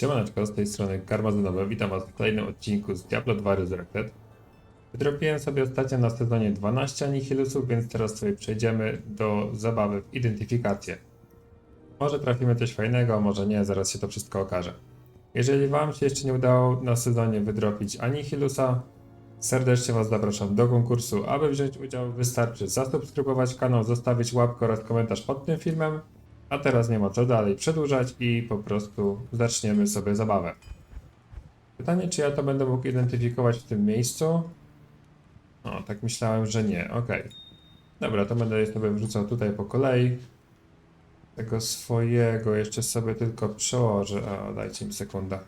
Siemaneczko, z tej strony Karmazynowe. Witam Was w kolejnym odcinku z Diablo 2 Resurrected. Wydropiłem sobie ostatnio na sezonie 12 Anihilusów, więc teraz sobie przejdziemy do zabawy w identyfikację. Może trafimy coś fajnego, może nie, zaraz się to wszystko okaże. Jeżeli Wam się jeszcze nie udało na sezonie wydropić Anihilusa, serdecznie Was zapraszam do konkursu. Aby wziąć udział wystarczy zasubskrybować kanał, zostawić łapkę oraz komentarz pod tym filmem. A teraz nie ma co dalej przedłużać i po prostu zaczniemy sobie zabawę. Pytanie, czy ja to będę mógł identyfikować w tym miejscu? O, tak myślałem, że nie. Okej. Dobra, to będę sobie wrzucał tutaj po kolei. Tego swojego jeszcze sobie tylko przełożę. A, dajcie mi sekundę.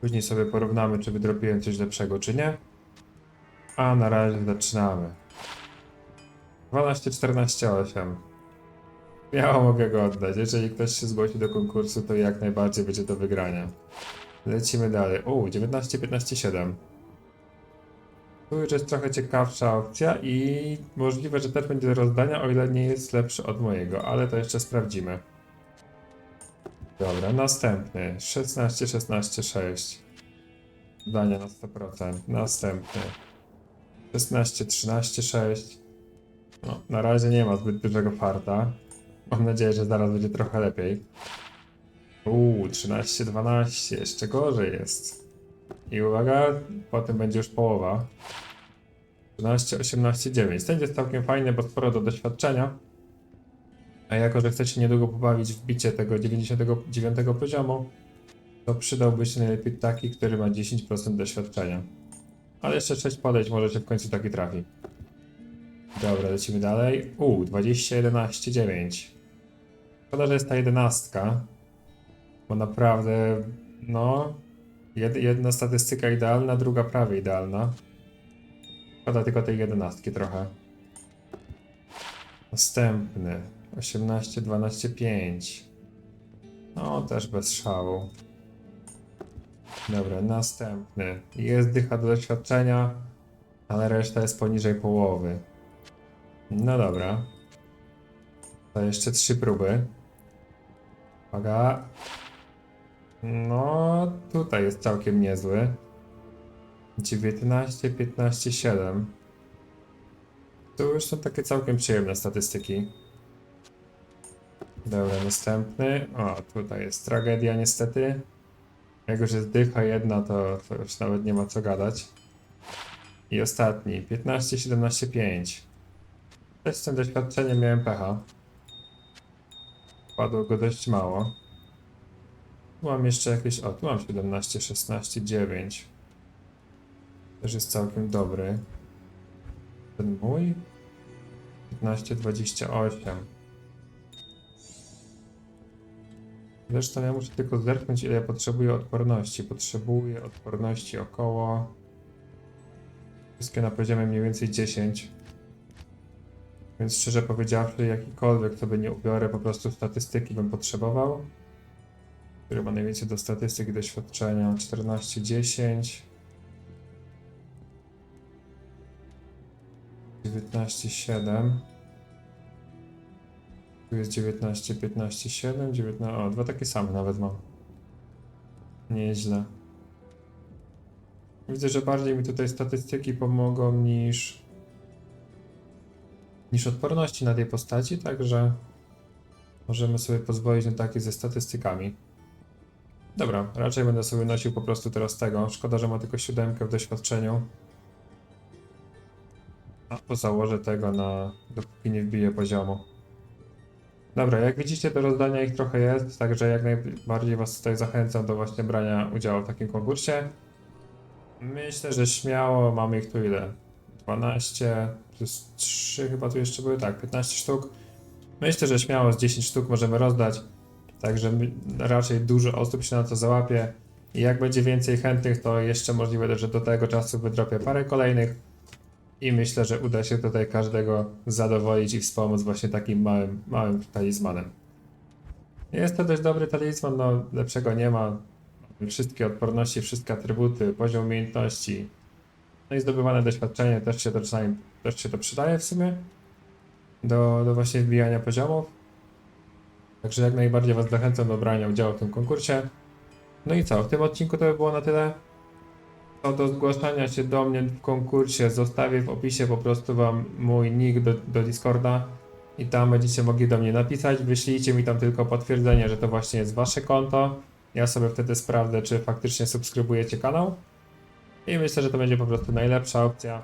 Później sobie porównamy, czy wydropiłem coś lepszego, czy nie. A na razie zaczynamy. 12, 14, 8. Miało mogę go oddać. Jeżeli ktoś się zgłosi do konkursu, to jak najbardziej będzie do wygrania. Lecimy dalej. O, 19, 15, 7. Tu już jest trochę ciekawsza opcja i możliwe, że też będzie do rozdania, o ile nie jest lepszy od mojego, ale to jeszcze sprawdzimy. Dobra, następny. 16, 16, 6. Zdania na 100%. Następny. 16, 13, 6. No, na razie nie ma zbyt dużego farta. Mam nadzieję, że zaraz będzie trochę lepiej. Uuu, 13, 12, jeszcze gorzej jest. I uwaga, potem będzie już połowa. 13, 18, 9. Ten jest całkiem fajny, bo sporo do doświadczenia. A jako, że chcecie niedługo pobawić w bicie tego 99 poziomu, to przydałby się najlepiej taki, który ma 10% doświadczenia. Ale jeszcze 6 podejść, może się w końcu taki trafi. Dobra, lecimy dalej. U, 20, 11, 9. Szkoda, że jest ta jedenastka, bo naprawdę, no, jed, jedna statystyka idealna, druga prawie idealna. Szkoda tylko tej jedenastki trochę. Następny, 18, 12, 5. No, też bez szału. Dobra, następny. Jest dycha do doświadczenia, ale reszta jest poniżej połowy. No dobra. To jeszcze trzy próby. Uwaga. No, tutaj jest całkiem niezły. 19, 15, 7. To już są takie całkiem przyjemne statystyki. Dobra, następny. O, tutaj jest tragedia niestety. Jak już jest dycha jedna, to, to już nawet nie ma co gadać. I ostatni. 15, 17, 5. Też z tym doświadczeniem miałem pecha. Padło go dość mało. Tu mam jeszcze jakieś. O, tu mam 17, 16, 9. Też jest całkiem dobry. Ten mój? 15, 28. Zresztą ja muszę tylko zerknąć, ile ja potrzebuję odporności. Potrzebuję odporności około. Wszystkie na poziomie mniej więcej 10. Więc szczerze powiedziawszy, jakikolwiek sobie nie ubiorę, po prostu statystyki bym potrzebował. Który ma najwięcej do statystyk i doświadczenia? 14, 10. 19, 7. Tu jest 19, 15, 7, 19. O, dwa takie same nawet mam. Nieźle. Widzę, że bardziej mi tutaj statystyki pomogą niż niż odporności na tej postaci, także możemy sobie pozwolić na takie ze statystykami. Dobra, raczej będę sobie nosił po prostu teraz tego. Szkoda, że ma tylko siódemkę w doświadczeniu. A po założę tego na dopóki nie wbiję poziomu. Dobra, jak widzicie do rozdania ich trochę jest, także jak najbardziej was tutaj zachęcam do właśnie brania udziału w takim konkursie. Myślę, że śmiało mamy ich tu ile? 12 plus 3 chyba tu jeszcze były, tak, 15 sztuk. Myślę, że śmiało z 10 sztuk możemy rozdać, także raczej dużo osób się na to załapie. I jak będzie więcej chętnych, to jeszcze możliwe, że do tego czasu wydropię parę kolejnych. I myślę, że uda się tutaj każdego zadowolić i wspomóc właśnie takim małym, małym talizmanem. Jest to dość dobry talizman, no lepszego nie ma. Wszystkie odporności, wszystkie atrybuty, poziom umiejętności, no i zdobywane doświadczenie też się to też się to przydaje w sumie do, do właśnie wbijania poziomów. Także jak najbardziej Was zachęcam do brania udziału w tym konkursie. No i co, w tym odcinku to by było na tyle. Co do zgłaszania się do mnie w konkursie, zostawię w opisie po prostu wam mój nick do, do Discorda i tam będziecie mogli do mnie napisać. Wyślijcie mi tam tylko potwierdzenie, że to właśnie jest wasze konto. Ja sobie wtedy sprawdzę, czy faktycznie subskrybujecie kanał. I myślę, że to będzie po prostu najlepsza opcja.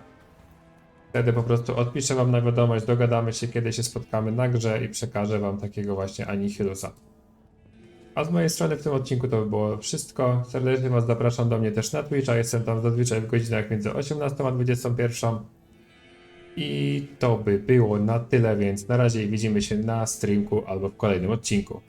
Wtedy po prostu odpiszę wam na wiadomość, dogadamy się, kiedy się spotkamy na grze i przekażę wam takiego właśnie Anihilusa. A z mojej strony w tym odcinku to by było wszystko. Serdecznie Was zapraszam do mnie też na Twitcha. Jestem tam zazwyczaj w godzinach między 18 a 21. I to by było na tyle, więc na razie widzimy się na streamku albo w kolejnym odcinku.